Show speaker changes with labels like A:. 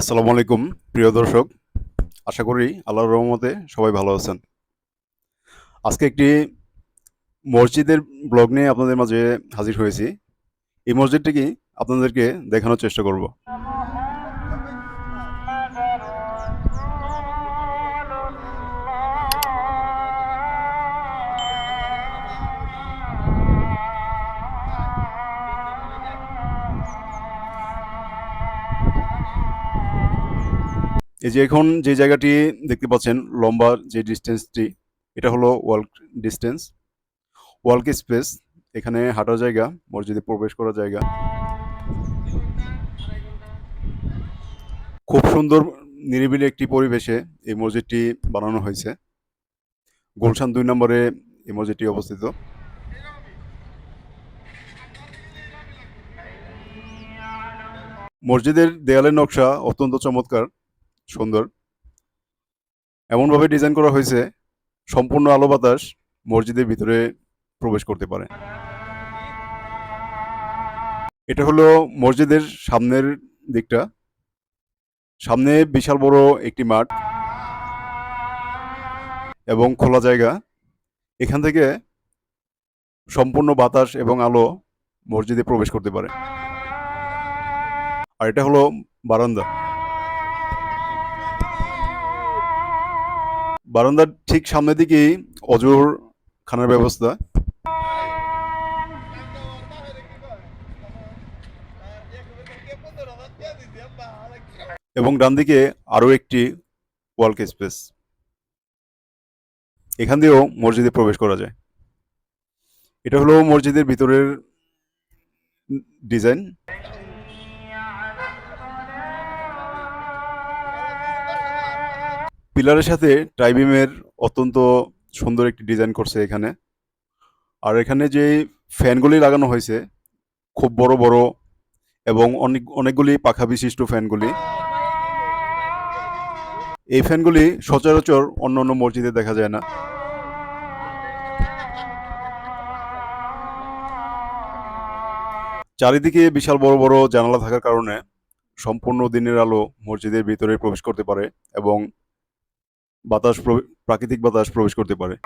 A: আসসালামু আলাইকুম, প্রিয় দর্শক। আশা করি আল্লাহর রহমতে সবাই ভালো আছেন। আজকে একটি মসজিদের ব্লগ নিয়ে আপনাদের মাঝে হাজির হয়েছি। এই মসজিদটিকে আপনাদেরকে দেখানোর চেষ্টা করব। এই যে এখন যে জায়গাটি দেখতে পাচ্ছেন লম্বা যে ডিস্টেন্সটি এটা হলো ওয়ার্ল্ড ডিস্টেন্স ওয়ার্ল্ড স্পেস এখানে হাঁটার জায়গা, মসজিদে প্রবেশ করার জায়গা। খুব সুন্দর, নিরিবিলি একটি পরিবেশে এই মসজিদটি বানানো হয়েছে। গুলশান দুই নম্বরে এই মসজিদটি অবস্থিত। মসজিদের দেয়ালের নকশা অত্যন্ত চমৎকার। সুন্দর। এমনভাবে ডিজাইন করা হয়েছে, সম্পূর্ণ আলো বাতাস মসজিদের ভিতরে প্রবেশ করতে পারে। এটা হলো মসজিদের সামনের দিকটা। সামনে বিশাল বড় একটি মাঠ এবং খোলা জায়গা। এখান থেকে সম্পূর্ণ বাতাস এবং আলো মসজিদে প্রবেশ করতে পারে। আর এটা হলো বারান্দা। বারান্দার ঠিক সামনের দিকেই অজুর খানার ব্যবস্থা। এবং ডান দিকে আরও একটি ওয়ার্ক স্পেস। এখান দিয়েও মসজিদে প্রবেশ করা যায়। এটা হলো মসজিদের ভিতরের ডিজাইন। পিলারের সাথে টাইবিমের অত্যন্ত সুন্দর একটি ডিজাইন করছে এখানে। আর এখানে যে ফ্যানগুলি লাগানো হয়েছে, খুব বড় বড় এবং অনেক, অনেকগুলি পাখা বিশিষ্ট ফ্যানগুলি। এই ফ্যানগুলি সচরাচর অন্য অন্য মসজিদে দেখা যায় না। চারিদিকে বিশাল বড় বড় জানালা থাকার কারণে সম্পূর্ণ দিনের আলো মসজিদের ভিতরে প্রবেশ করতে পারে এবং বাতাস প্র- প্রাকৃতিক বাতাস প্রবেশ করতে পারে।